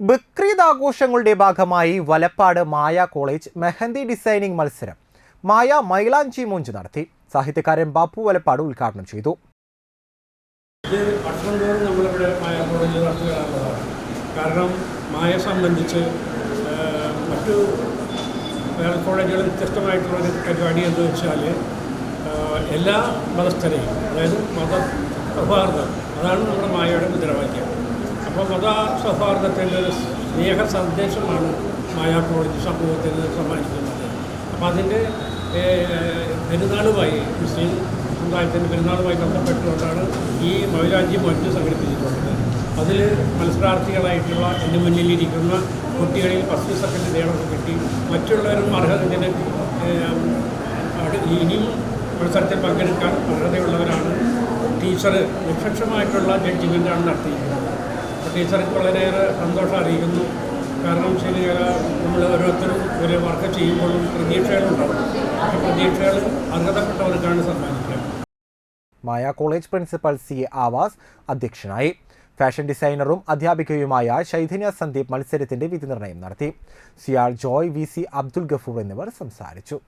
ബക്രീദ് ആഘോഷങ്ങളുടെ ഭാഗമായി Valappad Maya college mehndi designing മത്സരം. മായ മൈലാഞ്ചി മൂഞ്ച് നടത്തി. സാഹിത്യകാരൻ ബാപ്പു വലപ്പാട് ഉദ്ഘാടനം ചെയ്തു. കാരണം മായ സംബന്ധിച്ച് മറ്റു വേറെ കോളേജുകൾ വ്യത്യസ്തമായിട്ടുള്ളൊരു പരിപാടി എന്ന് വെച്ചാൽ എല്ലാ മതസ്ഥരെയും അതായത് മത പ്രഭാർത്ഥം അതാണ് നമ്മുടെ മായയുടെ അപ്പോൾ മത സൗഹാർദ്ദത്തിന്റെ ഒരു സ്നേഹ സന്ദേശമാണ് മായ കോളേജ് സമൂഹത്തിന് സമ്മാനിക്കുന്നത്. അപ്പോൾ അതിന്റെ പെരുന്നാളുമായി മുസ്ലിം സമുദായത്തിന്റെ പെരുന്നാളുമായി ബന്ധപ്പെട്ടുകൊണ്ടാണ് ഈ മൈലാഞ്ചി മൊഞ്ച് സംഘടിപ്പിച്ചിട്ടുള്ളത്. അതിൽ മത്സരാർത്ഥികളായിട്ടുള്ള എന്റെ മുന്നിലിരിക്കുന്ന കുട്ടികളിൽ ഫസ്റ്റ് സെക്കൻഡ് നേടൊക്കെ കിട്ടി മറ്റുള്ളവരും അർഹതത്തിന് ഇനിയും മത്സരത്തിൽ പങ്കെടുക്കാൻ അർഹതയുള്ളവരാണ് ടീച്ചർ നിഷ്പക്ഷമായിട്ടുള്ള ജഡ്ജ്മെന്റാണ് നടത്തിയിരിക്കുന്നത്. ടീച്ചർക്ക് വളരെയേറെ സന്തോഷം അറിയിക്കുന്നു. കാരണം ശരി നമ്മൾ ഓരോരുത്തരും ഒരു വർക്ക് ചെയ്യുമ്പോഴും പ്രതീക്ഷകളുണ്ടാവും ആ പ്രതീക്ഷകൾ അർഹതപ്പെട്ടവർക്കാണ് സമ്മാനിക്കുക. Maya college principal C. Avas അധ്യക്ഷനായി. ഫാഷൻ ഡിസൈനറും അധ്യാപികയുമായ ചൈതന്യ സന്ദീപ് മത്സരത്തിന്റെ വിധി നിർണയം നടത്തി Siyal Joy V. C. Abdul Gafoor എന്നിവർ സംസാരിച്ചു.